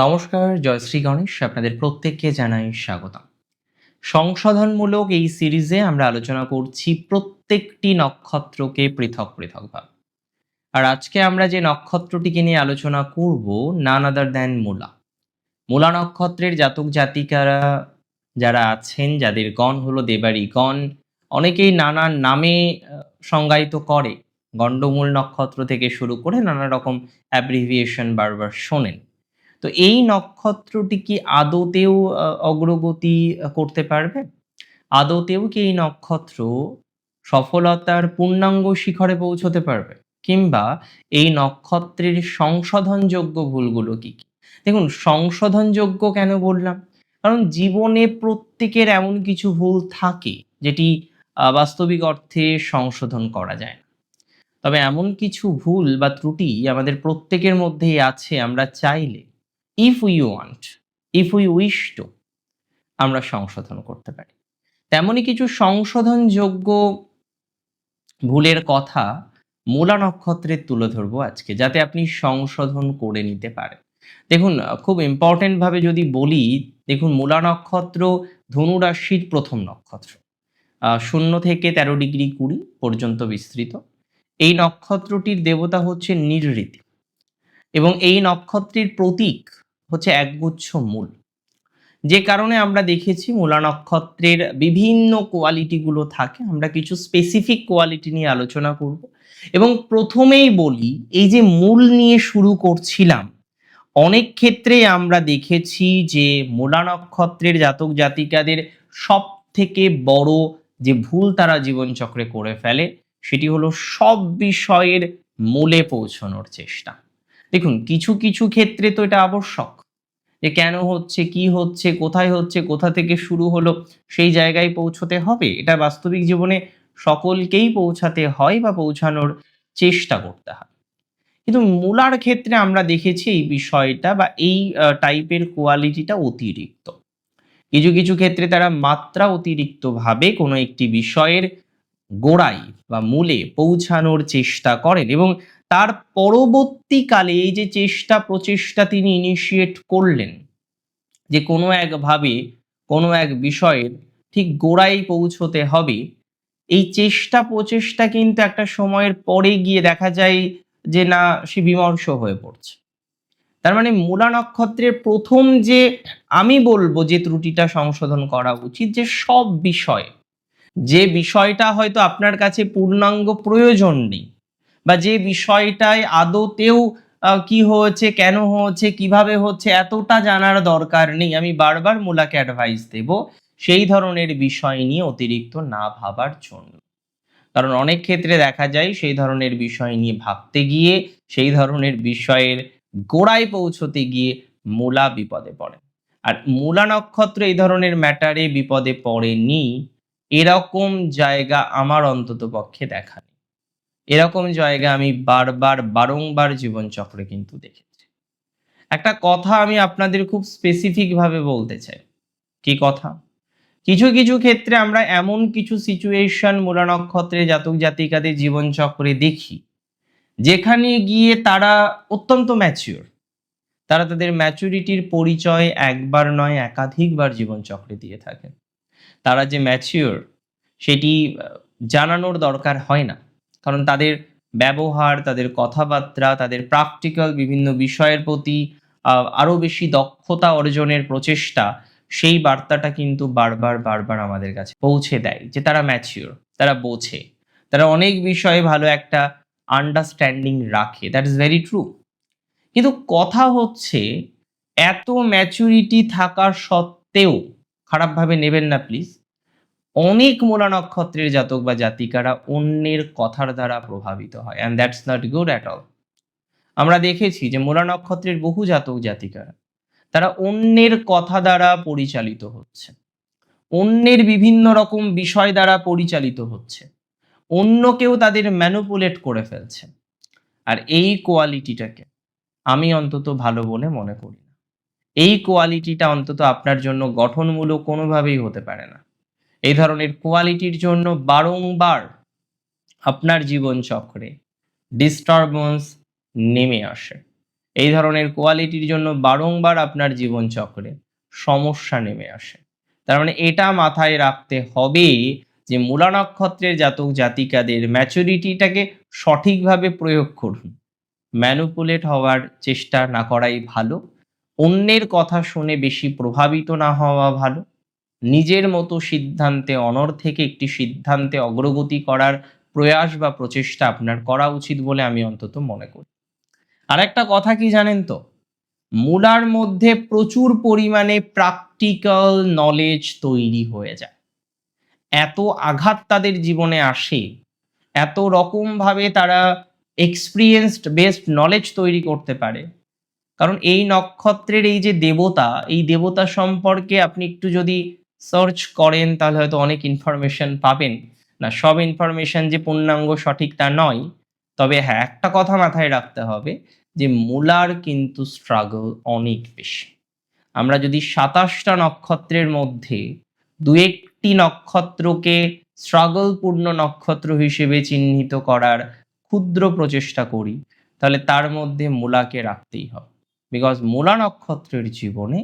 নমস্কার, জয় শ্রী গণেশ, আপনাদের প্রত্যেককে জানাই স্বাগতম। সংশোধনমূলক এই সিরিজে আমরা আলোচনা করছি প্রত্যেকটি নক্ষত্রকে পৃথক পৃথকভাবে। আর আজকে আমরা যে নক্ষত্রটিকে নিয়ে আলোচনা করব নান আদার দ্যান মূলা। মূলা নক্ষত্রের জাতক জাতিকারা যারা আছেন, যাদের গণ হলো দেবাড়ি গণ, অনেকেই নানান নামে সংজ্ঞায়িত করে। গণ্ডমূল নক্ষত্র থেকে শুরু করে নানা রকম অ্যাব্রিভিয়েশন বারবার শোনেন। তো এই নক্ষত্রটি কি আদতেও অগ্রগতি করতে পারবে? আদতেও কি এই নক্ষত্র সফলতার পূর্ণাঙ্গ শিখরে পৌঁছতে পারবে? কিংবা এই নক্ষত্রের সংশোধনযোগ্য ভুলগুলো কি কি? দেখুন, সংশোধনযোগ্য কেন বললাম? কারণ জীবনে প্রত্যেকের এমন কিছু ভুল থাকে যেটি বাস্তবিক অর্থে সংশোধন করা যায় না। তবে এমন কিছু ভুল বা ত্রুটি আমাদের প্রত্যেকের মধ্যেই আছে, আমরা চাইলে if we want if we wish to আমরা সংশোধন করতে পারি। তেমনই কিছু সংশোধনযোগ্য ভুলের কথা মূলা নক্ষত্রের তুলে ধরবো আজকে, যাতে আপনি সংশোধন করে নিতে পারেন। দেখুন, খুব ইম্পর্টেন্ট ভাবে যদি বলি, দেখুন, মূলা নক্ষত্র ধনু রাশির প্রথম নক্ষত্র। শূন্য থেকে তেরো ডিগ্রি কুড়ি পর্যন্ত বিস্তৃত। এই নক্ষত্রটির দেবতা হচ্ছে নিরৃতি এবং এই নক্ষত্রের প্রতীক হচ্ছে একগুচ্ছ মূল। যে কারণে আমরা দেখেছি মূলা নক্ষত্রের বিভিন্ন কোয়ালিটিগুলো থাকে, আমরা কিছু স্পেসিফিক কোয়ালিটি নিয়ে আলোচনা করব। এবং প্রথমেই বলি, এই যে মূল নিয়ে শুরু করছিলাম, অনেক ক্ষেত্রে আমরা দেখেছি যে মূলা নক্ষত্রের জাতক জাতিকাদের সব থেকে বড় যে ভুল তারা জীবনচক্রে করে ফেলে, সেটি হলো সব বিষয়ের মূলে পৌঁছানোর চেষ্টা। দেখুন, কিছু কিছু ক্ষেত্রে তো এটা আবশ্যক। যে কেন হচ্ছে, কি হচ্ছে, কোথায় হচ্ছে, কোথা থেকে শুরু হলো, সেই জায়গায় পৌঁছতে হবে। এটা বাস্তবিক জীবনে সকলকেই পৌঁছাতে হয় বা পৌঁছানোর চেষ্টা করতে হয়। কিন্তু মূলার ক্ষেত্রে আমরা দেখেছি এই বিষয়টা বা এই টাইপের কোয়ালিটিটা অতিরিক্ত। কিছু কিছু ক্ষেত্রে তারা মাত্রা অতিরিক্তভাবে কোনো একটি বিষয়ের গোড়ায় বা মূলে পৌঁছানোর চেষ্টা করেন এবং তার পরবর্তীকালে এই যে চেষ্টা প্রচেষ্টা তিনি ইনিশিয়েট করলেন, যে কোনো একভাবে কোনো এক বিষয়ের ঠিক গোড়ায় পৌঁছতে হবে, এই চেষ্টা প্রচেষ্টা কিন্তু একটা সময়ের পরে গিয়ে দেখা যায় যে না, সে বিমর্ষ হয়ে পড়ছে। তার মানে মূলা নক্ষত্রের প্রথম যে আমি বলব যে ত্রুটিটা সংশোধন করা উচিত, যে সব বিষয়, যে বিষয়টা হয়তো আপনার কাছে পূর্ণাঙ্গ প্রয়োজন নেই বা যে বিষয়টায় আদতেও কি হয়েছে, কেন হচ্ছে কীভাবে হচ্ছে, এতটা জানার দরকার নেই। আমি বারবার মূলাকে অ্যাডভাইস দেব, সেই ধরনের বিষয় নিয়ে অতিরিক্ত না ভাবার জন্য। কারণ অনেক ক্ষেত্রে দেখা যায়, সেই ধরনের বিষয় নিয়ে ভাবতে গিয়ে, সেই ধরনের বিষয়ের গোড়ায় পৌঁছতে গিয়ে মূলা বিপদে পড়ে। আর মূলা নক্ষত্র এই ধরনের ম্যাটারে বিপদে পড়েনি, এরকম জায়গা আমার অন্তত পক্ষে দেখা এরকম জায়গা আমি বারবার, বারংবার জীবন চক্রে কিন্তু দেখেছি। একটা কথা আমি আপনাদের খুব স্পেসিফিক ভাবে বলতে চাই। কি কথা? কিছু কিছু ক্ষেত্রে আমরা এমন কিছু সিচুয়েশন মূলা নক্ষত্রে জাতক, জাতিকাদের জীবন চক্রে দেখি, যেখানে গিয়ে তারা অত্যন্ত ম্যাচিওর তারা তাদের ম্যাচুরিটির পরিচয় একবার নয়, একাধিকবার জীবন চক্রে দিয়ে থাকেন। তারা যে ম্যাচিওর সেটি জানানোর দরকার হয় না। কারণ তাদের ব্যবহার তাদের কথাবার্তা তাদের প্র্যাকটিক্যাল বিভিন্ন বিষয়ের প্রতি আহ, আরও বেশি দক্ষতা অর্জনের প্রচেষ্টা সেই বার্তাটা কিন্তু বারবার বারবার আমাদের কাছে পৌঁছে দেয় যে তারা ম্যাচিওর তারা বোঝে। তারা অনেক বিষয়ে ভালো একটা আন্ডারস্ট্যান্ডিং রাখে। দ্যাট ইজ ভেরি ট্রু কিন্তু কথা হচ্ছে এত ম্যাচুরিটি থাকার সত্ত্বেও খারাপভাবে নেবেন না প্লিজ অনেক মূলা নক্ষত্রের জাতক বা জাতিকারা অন্যের কথার দ্বারা প্রভাবিত হয় and that's not good at all আমরা দেখেছি যে মূলা নক্ষত্রের বহু জাতক জাতিকারা, তারা অন্যের কথা দ্বারা পরিচালিত হচ্ছে, অন্যের বিভিন্ন রকম বিষয় দ্বারা পরিচালিত হচ্ছে অন্যকেও তাদের ম্যানুপুলেট করে ফেলছে, আর এই কোয়ালিটিটাকে আমি অন্তত ভালো বলে মনে করি না। এই কোয়ালিটিটা অন্তত আপনার জন্য গঠনমূলক কোনোভাবেই হতে পারে না। এই ধরনের কোয়ালিটির জন্য বারংবার আপনার জীবন চক্রে ডিস্টারবেন্স নেমে আসে। এই ধরনের কোয়ালিটির জন্য বারংবার আপনার জীবনচক্রে সমস্যা নেমে আসে। তার মানে এটা মাথায় রাখতে হবে যে মূলা নক্ষত্রের জাতক জাতিকাদের ম্যাচুরিটিটাকে সঠিকভাবে প্রয়োগ করুন। ম্যানুপুলেট হওয়ার চেষ্টা না করাই ভালো। অন্যের কথা শুনে বেশি প্রভাবিত না হওয়া ভালো। নিজের মতো সিদ্ধান্তে, অনর থেকে একটি সিদ্ধান্তে অগ্রগতি করার প্রয়াস বা প্রচেষ্টা আপনার করা উচিত বলে আমি অন্তত মনে করি। আর একটা কথা কি জানেন তো? মূলার মধ্যে প্রচুর পরিমাণে প্র্যাকটিক্যাল নলেজ তৈরি হয়ে যায়। এত আঘাত তাদের জীবনে আসে, এত রকমভাবে তারা এক্সপিরিয়েন্সড বেস্ট নলেজ তৈরি করতে পারে। কারণ এই নক্ষত্রের এই যে দেবতা, এই দেবতা সম্পর্কে আপনি একটু যদি সার্চ করেন, তাহলে হয়তো অনেক ইনফরমেশন পাবেন। না, সব ইনফরমেশন যে পূর্ণাঙ্গ সঠিক তা নয়। তবে হ্যাঁ একটা কথা মাথায় রাখতে হবে যে মূলার কিন্তু স্ট্রাগল অনেক বেশি। আমরা যদি সাতাশটা নক্ষত্রের মধ্যে দু একটি নক্ষত্রকে স্ট্রাগলপূর্ণ নক্ষত্র হিসেবে চিহ্নিত করার ক্ষুদ্র প্রচেষ্টা করি, তাহলে তার মধ্যে মূলাকে রাখতেই হবে। বিকজ মূলা নক্ষত্রের জীবনে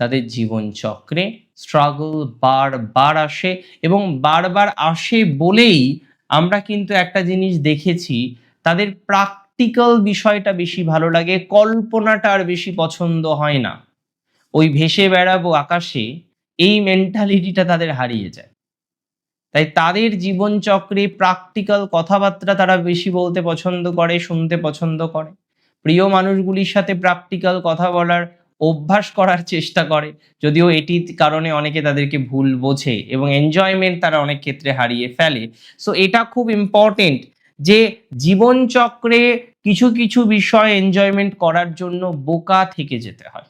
তাদের জীবন চক্রে স্ট্রাগল বারবার আসে এবং বারবার আসে বলেই আমরা কিন্তু একটা জিনিস দেখেছি, তাদের প্র্যাকটিক্যাল বিষয়টা বেশি ভালো লাগে, কল্পনাটা আর বেশি পছন্দ হয় না। ওই ভেসে বেড়াবো আকাশে, এই মেন্টালিটিটা তাদের হারিয়ে যায়। তাই তাদের জীবনচক্রে প্র্যাকটিক্যাল কথাবার্তা তারা বেশি বলতে পছন্দ করে, শুনতে পছন্দ করে। প্রিয় মানুষগুলির সাথে প্র্যাকটিক্যাল কথা বলার অভ্যাস করার চেষ্টা করে। যদিও এটি কারণে অনেকে তাদেরকে ভুল বোঝে এবং এনজয়মেন্ট তারা অনেক ক্ষেত্রে হারিয়ে ফেলে। সো এটা খুব ইম্পর্টেন্ট যে জীবনচক্রে কিছু কিছু বিষয় এনজয়মেন্ট করার জন্য বোকা থেকে যেতে হয়।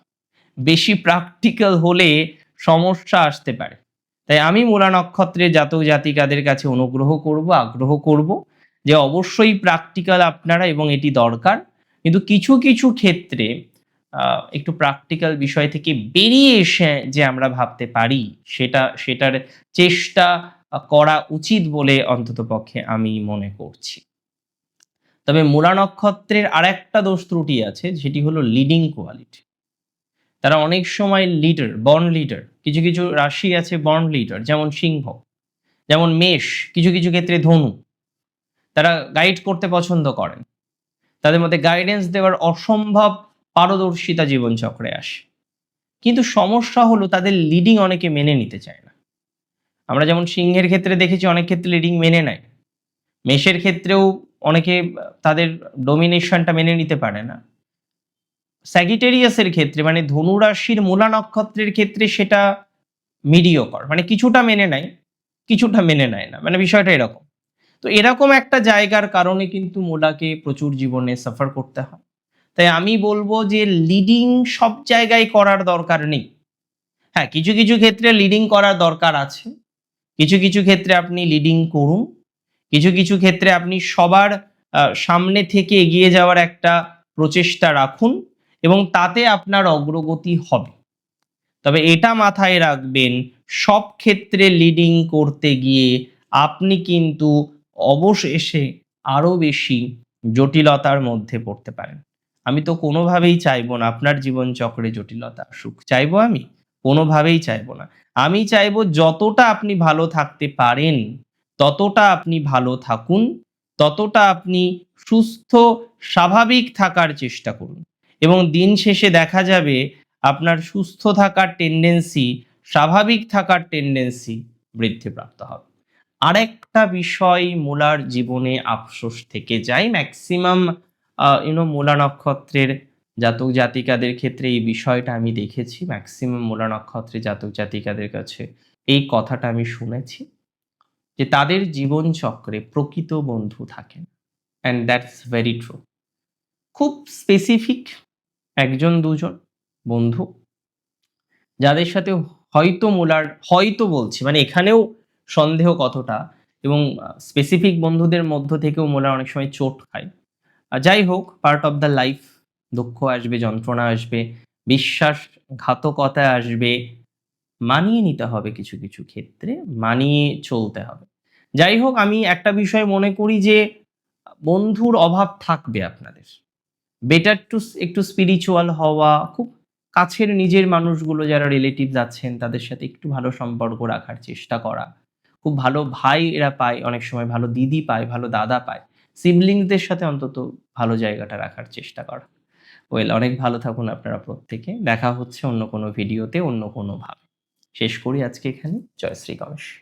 বেশি প্র্যাকটিক্যাল হলে সমস্যা আসতে পারে। তাই আমি মূলা নক্ষত্রে জাতক জাতিকাদের কাছে অনুগ্রহ করব, আগ্রহ করব যে অবশ্যই প্র্যাকটিক্যাল আপনারা এবং এটি দরকার। কিন্তু কিছু কিছু ক্ষেত্রে একটু প্র্যাকটিক্যাল বিষয় থেকে বেরিয়ে এসে যে আমরা ভাবতে পারি, সেটা, সেটার চেষ্টা করা উচিত বলে অন্তত পক্ষে আমি মনে করছি। তবে মূলা নক্ষত্রের আরেকটা দোষ ত্রুটি আছে যেটি হলো লিডিং কোয়ালিটি তারা অনেক সময় লিডার বর্ন লিডার কিছু কিছু রাশি আছে বর্ন লিডার যেমন সিংহ, যেমন মেষ, কিছু কিছু ক্ষেত্রে ধনু। তারা গাইড করতে পছন্দ করেন। তাদের মধ্যে গাইডেন্স দেওয়ার অসম্ভব পারদর্শিতা জীবনচক্রে আসে। কিন্তু সমস্যা হলো তাদের লিডিং অনেকে মেনে নিতে চায় না। আমরা যেমন সিংহের ক্ষেত্রে দেখেছি অনেক ক্ষেত্রে লিডিং মেনে নেয়। মেষের ক্ষেত্রেও অনেকে তাদের ডোমিনেশনটা মেনে নিতে পারে না। স্যাগিটেরিয়াসের ক্ষেত্রে মানে ধনুরাশির মূলা নক্ষত্রের ক্ষেত্রে সেটা মিডিয়কর মানে কিছুটা মেনে নেয়, কিছুটা মেনে নেয় না। মানে বিষয়টা এরকম। তো এরকম একটা জায়গার কারণে কিন্তু মূলাকে প্রচুর জীবনে সাফার করতে হয়। তাই আমি বলব যে লিডিং সব জায়গায় করার দরকার নেই। হ্যাঁ কিছু কিছু ক্ষেত্রে লিডিং করার দরকার আছে। কিছু কিছু ক্ষেত্রে আপনি লিডিং করুন। কিছু কিছু ক্ষেত্রে আপনি সবার সামনে থেকে এগিয়ে যাওয়ার একটা প্রচেষ্টা রাখুন এবং তাতে আপনার অগ্রগতি হবে। তবে এটা মাথায় রাখবেন, সব ক্ষেত্রে লিডিং করতে গিয়ে আপনি কিন্তু অবশেষে আরও বেশি জটিলতার মধ্যে পড়তে পারেন। আমি তো কোনোভাবেই চাইব না, আপনার জীবন চক্রে জটিলতা আসুক চাইব আমি? কোনোভাবেই চাইব না। আমি চাইব যতটা আপনি ভালো থাকতে পারেন, ততটা আপনি ভালো থাকুন, ততটা আপনি সুস্থ, স্বাভাবিক থাকার চেষ্টা করুন। এবং দিন শেষে দেখা যাবে আপনার সুস্থ থাকার টেন্ডেন্সি স্বাভাবিক থাকার টেন্ডেন্সি বৃদ্ধিপ্রাপ্ত হবে। আরেকটা বিষয় মূলার জীবনে আফসোস থেকে যায় ম্যাক্সিমাম ইউনো মূলা নক্ষত্রের জাতক জাতিকাদের ক্ষেত্রে এই বিষয়টা আমি দেখেছি ম্যাক্সিমাম মূলা নক্ষত্রের জাতক জাতিকাদের কাছে। এই কথাটা আমি শুনেছি যে তাদের জীবন চক্রে প্রকৃত বন্ধু থাকেন। অ্যান্ড দ্যাটস ভেরি ট্রু খুব স্পেসিফিক একজন দুজন বন্ধু যাদের সাথে হয়তো মূলার, হয়তো বলছি মানে এখানেও সন্দেহ কতটা এবং স্পেসিফিক বন্ধুদের মধ্য থেকেও মোলা অনেক সময় চোট খায়। যাই হোক পার্ট অফ দ্য লাইফ দুঃখ আসবে, যন্ত্রণা আসবে, বিশ্বাসঘাতকতা আসবে, মানিয়ে নিতে হবে কিছু কিছু ক্ষেত্রে, মানিয়ে চলতে হবে। যাই হোক, আমি একটা বিষয় মনে করি যে, বন্ধুর অভাব থাকবে আপনাদের। বেটার টু একটু স্পিরিচুয়াল হওয়া, খুব কাছের নিজের মানুষগুলো যারা রিলেটিভস আছেন, তাদের সাথে একটু ভালো সম্পর্ক রাখার চেষ্টা করা। খুব ভালো ভাই এরা পায়, অনেক সময় ভালো দিদি পায়, ভালো দাদা পায়। সিবলিংসদের সাথে অন্তত ভালো জায়গাটা রাখার চেষ্টা করা। ওয়েল অনেক ভালো থাকুন আপনারা প্রত্যেকে। দেখা হচ্ছে অন্য কোনো ভিডিওতে অন্য কোনো ভাব। শেষ করি আজকে এখানে। জয় শ্রী গণেশ।